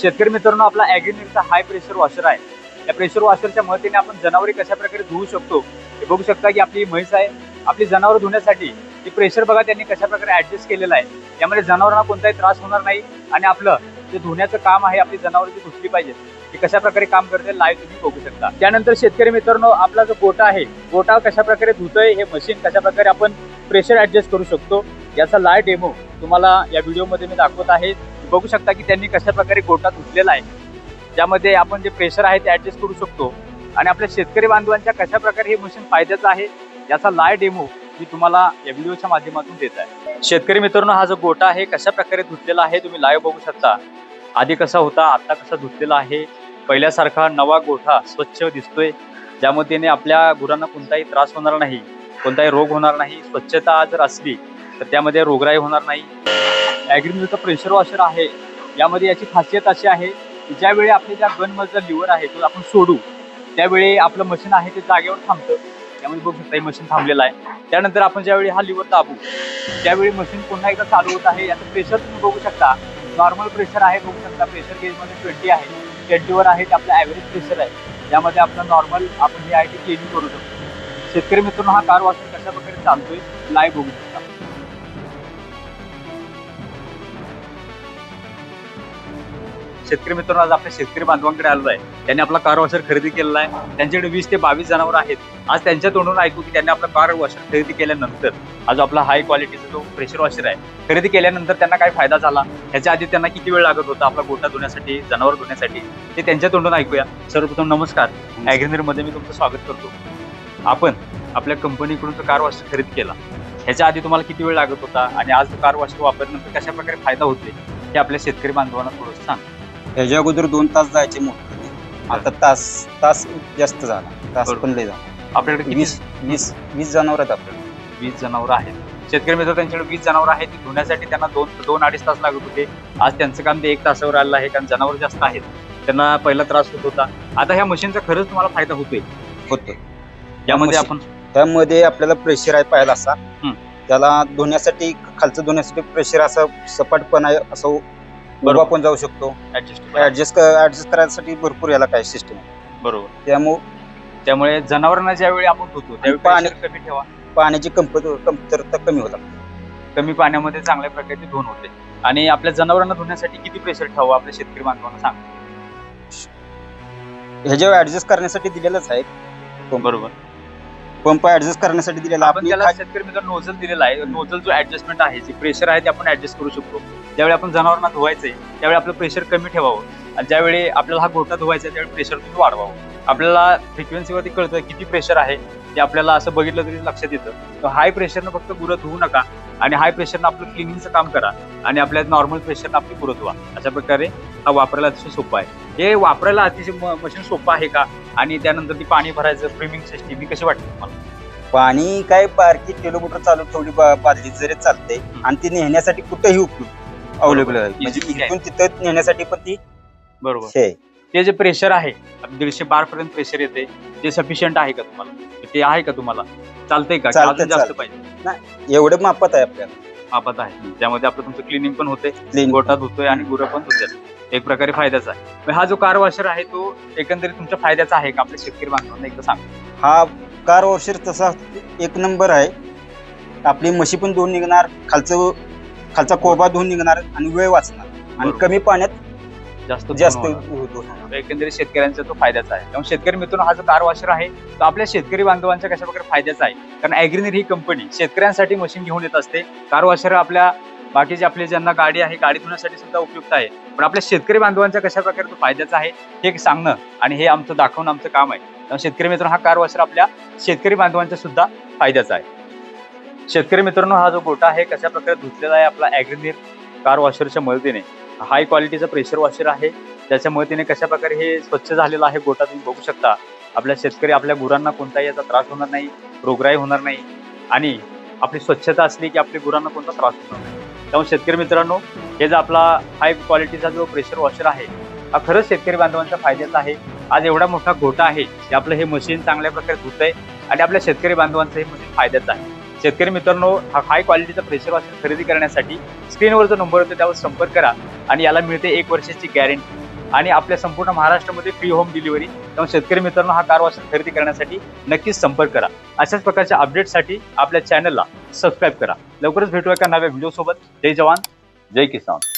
शेतकरी मित्रांनो आपला ॲग्रिमिलचा हाय प्रेशर वॉशर आहे. या प्रेशर वॉशरच्या मदतीने आपण जनावरे कशा प्रकारे धुवू शकतो हे बघू शकता की आपली म्हैस आहे. आपली जनावर धुण्यासाठी ती प्रेशर बघा त्यांनी कशा प्रकारे ॲडजस्ट केलेलं आहे. त्यामुळे जनावरांना कोणताही त्रास होणार नाही आणि आपलं जे धुण्याचं काम आहे आपली जनावर जी धुतली पाहिजे ती कशा प्रकारे काम करते लाईव्ह तुम्ही बघू शकता. त्यानंतर शेतकरी मित्रांनो आपला जो गोटा आहे गोटा कशा प्रकारे धुतोय हे मशीन कशा प्रकारे आपण प्रेशर ऍडजस्ट करू शकतो याचा लाईव्ह डेमो तुम्हाला या व्हिडिओमध्ये मी दाखवत आहे. बघू शकता की त्यांनी कशा प्रकारे गोटा धुतलेला आहे. ज्यामध्ये आपण जे प्रेशर आहे ते ऍडजस्ट करू शकतो. आणि आपल्या शेतकरी बांधवांच्या कशा प्रकारे हे मशीन फायद्याचं आहे याचा लाय डेमो मी तुम्हाला या व्हिडिओच्या माध्यमातून देत आहे. शेतकरी मित्रांनो हा जो गोटा आहे कशा प्रकारे धुतलेला आहे तुम्ही लाईव्ह बघू शकता. आधी कसा होता आत्ता कसा धुतलेला आहे? पहिल्यासारखा नवा गोठा स्वच्छ दिसतोय ज्यामध्ये आपल्या गुरांना कोणताही त्रास होणार नाही कोणताही रोग होणार नाही स्वच्छता जर असली तर त्यामध्ये रोगराई होणार नाही. ॲग्रिमिलचं प्रेशर वॉशर आहे. यामध्ये याची खासियत अशी आहे की ज्यावेळी आपले ज्या गनमधला लिव्हर आहे तो आपण सोडू त्यावेळी आपलं मशीन आहे ते जागेवर थांबतं. त्यामुळे बघू शकता हे मशीन थांबलेलं आहे. त्यानंतर आपण ज्यावेळी हा लिव्हर दाबू त्यावेळी मशीन पुन्हा एकदा चालू होत आहे. याचं प्रेशर तुम्ही बघू शकता. नॉर्मल प्रेशर आहे बघू शकता. प्रेशर गेजमध्ये ट्वेंटी आहे. ट्वेंटीवर आहे ते आपलं ॲव्हरेज प्रेशर आहे. त्यामध्ये आपलं नॉर्मल आपण हे आहे ते क्लिनिंग करू शकतो. शेतकरी मित्रांनो हा कार वॉशर कशा प्रकारे चालतोय? लाईव्ह बघू शकतो. शेतकरी मित्रांनो आज आपल्या शेतकरी बांधवांकडे आलेलो आहे. त्यांनी आपला कार वॉशर खरेदी केलेला आहे. त्यांच्याकडे वीस ते बावीस जनावर आहेत. आज त्यांच्या तोंडून ऐकू की त्यांनी आपला कार वॉशर खरेदी केल्यानंतर आज आपला हाय क्वालिटीचा जो प्रेशर वॉशर आहे खरेदी केल्यानंतर त्यांना काय फायदा झाला? ह्याच्या आधी त्यांना किती वेळ लागत होता आपला गोटा धुण्यासाठी जनावर धुण्यासाठी? ते त्यांच्या तोंडून ऐकूया. सर्वप्रथम नमस्कार. ॲग्रिनरमध्ये मी तुमचं स्वागत करतो. आपण आपल्या कंपनीकडून जो कार वॉशर खरेदी केला. ह्याच्या आधी तुम्हाला किती वेळ लागत होता? आणि आज तो कार वॉशर वापरल्यानंतर कशा प्रकारे फायदा होतोय? हे आपल्या शेतकरी बांधवांना थोडंसं सांग. ह्याच्या अगोदर दोन तास जायचे मोठे आता तास तास जास्त झाला. तास बरोबर. पण लय झाला. आपल्याकडे किती? वीस वीस वीस जनावर आहेत आपल्याला वीस जनावर आहेत. शेतकरी मित्र त्यांच्याकडे वीस जनावर आहेत. ती धुण्यासाठी त्यांना दोन दोन अडीच तास लागत होते. आज त्यांचं काम ते एक तासावर आलेलं आहे कारण जनावर जास्त आहेत. त्यांना पहिला त्रास होत होता. आता ह्या मशीनचा खरंच तुम्हाला फायदा होतोय? होतं यामध्ये आपण त्यामध्ये आपल्याला प्रेशर आहे पाहिला असा. त्याला धुण्यासाठी खालचं धुण्यासाठी प्रेशर असं सपाटपण आहे असं बरोबर. उभा पण जाऊ शकतो. ऍडजस्ट ऍडजस्ट ऍडजस्ट करायसाठी भरपूर याला काय सिस्टम बरोबर. त्यामुळे त्यामुळे जनावरांना ज्यावेळी आपण धुतो त्यावेळी पाणी- कमी ठेवा. पाण्याची कमत कमतरता कमी होतात कमी पाण्यामध्ये चांगल्या प्रकारची धुवून होते. आणि आपल्या जनावरांना धुण्यासाठी किती प्रेशर ठेवा आपल्या शेतकरी बांधवांना सांग. ह्याच्यावर ऍडजस्ट करण्यासाठी दिलेलंच आहे. बरोबर. पंप ऍडजस्ट करण्यासाठी दिलेला. आपण आपण त्याला शेतकरी मित्र नोझल दिलेला आहे. नोझल जो ऍडजस्टमेंट आहे जे प्रेशर आहे ते आपण ऍडजस्ट करू शकतो. ज्यावेळी आपण जनावरांना धुवायचंय त्यावेळी आपलं प्रेशर कमी ठेवावं. आणि ज्यावेळी आपल्याला हा गोटा धुवायचा आहे त्यावेळी प्रेशर तुम्ही वाढवावं. आपल्याला फ्रिक्वेन्सीवरती कळतं किती प्रेशर आहे. ते आपल्याला असं बघितलं तरी लक्षात येतं. तर हाय प्रेशरनं फक्त गुरं धुवू नका आणि हाय प्रेशरनं आपलं क्लिनिंगचं काम करा आणि आपल्या नॉर्मल प्रेशरनं आपली गुरं धुवा. अशा प्रकारे हा वापरायला अतिशय सोपं आहे. हे वापरायला अतिशय मशीन सोपं आहे का? आणि त्यानंतर ती पाणी भरायचं फ्रेमिंग सिस्टीम ही कशी वाटते तुम्हाला? पाणी काय बारकी किलोमीटर चालू ठेवली बादली जरी चालते आणि ती नेण्यासाठी कुठेही उपयोग अवेलेबल आहे. म्हणजे. इथून तिथं नेण्यासाठी पण ती बरोबर. ते जे प्रेशर आहे दीडशे बार पर्यंत प्रेशर येते ते सफिशियंट आहे का तुम्हाला? ते आहे का तुम्हाला? चालतंय का? चालतंय, अजून जास्त चालतंय. पाहिजे. एवढं मापात आहे आपल्याला. मापात आहे. त्यामध्ये आपलं तुमचं क्लिनिंग पण होते Clean. गोटा धुतोय आणि गुरं पण धुतात एक प्रकारे फायद्याचा आहे. मग हा जो कार वॉशर आहे तो एकंदरीत तुमच्या फायद्याचा आहे का? आपल्या शेतकरी बांधवांना एकदा सांग. हा कार वॉशर तसा एक नंबर आहे. आपली म्हशी पण धुवून निघणार खालचं खालचा कोबा धुवून निघणार आणि वेळ वाचणार. आणि बरोबर. कमी पाण्यात जास्त जास्त होणार. एकंदरीत शेतकऱ्यांचा तो फायद्याचा आहे. त्यामुळे शेतकरी मित्रांनो हा जो कार वॉशर आहे तो आपल्या शेतकरी बांधवांच्या कशा प्रकारे फायद्याचा आहे? कारण ॲग्रिनर ही कंपनी शेतकऱ्यांसाठी मशीन घेऊन येत असते. कार वॉशर आपल्या बाकीचे आपले ज्यांना गाडी आहे गाडी धुण्यासाठी सुद्धा उपयुक्त आहे. पण आपल्या शेतकरी बांधवांच्या कशा प्रकारे तो फायद्याचा आहे हे सांगणं आणि हे आमचं दाखवणं आमचं काम आहे. त्यामुळे शेतकरी मित्रांनो हा कार वॉशर आपल्या शेतकरी बांधवांच्या सुद्धा फायद्याचा आहे. शेतकरी मित्रांनो हा जो गोटा आहे कशा प्रकारे धुतलेला आहे आपला ॲग्रिनिर कार वॉशरच्या मदतीने? हाय क्वालिटीचा प्रेशर वॉशर आहे. त्याच्यामुळे तिने कशा प्रकारे हे स्वच्छ झालेलं आहे गोटा तुम्ही बघू शकता. आपल्या शेतकरी आपल्या गुरांना कोणताही याचा त्रास होणार नाही रोगराई होणार नाही आणि आपली स्वच्छता असली की आपल्या गुरांना कोणता त्रास होणार नाही. त्यामुळे शेतकरी मित्रांनो हे जो आपला हाय क्वालिटीचा जो प्रेशर वॉशर आहे हा खरंच शेतकरी बांधवांचा फायद्याचा आहे. आज एवढा मोठा गोटा आहे की आपलं हे मशीन चांगल्या प्रकारे धुत आहे आणि आपल्या शेतकरी बांधवांचं हे मशीन फायद्याचं आहे. शेतकरी मित्रांनो हा हाय क्वालिटीचा प्रेशर वॉशर खरेदी करण्यासाठी स्क्रीनवर जो नंबर होतो त्यावर संपर्क करा आणि याला मिळते एक वर्षाची गॅरंटी आणि आपल्या संपूर्ण महाराष्ट्रामध्ये फ्री होम डिलिव्हरी त्यामुळे शेतकरी मित्रांनो हा कार वॉशर खरेदी करण्यासाठी नक्कीच संपर्क करा. अशाच प्रकारच्या अपडेटसाठी आपल्या चॅनलला सबस्क्राईब करा. लवकरच भेटूया एका नव्या व्हिडिओ सोबत. जय जवान. जय किसान.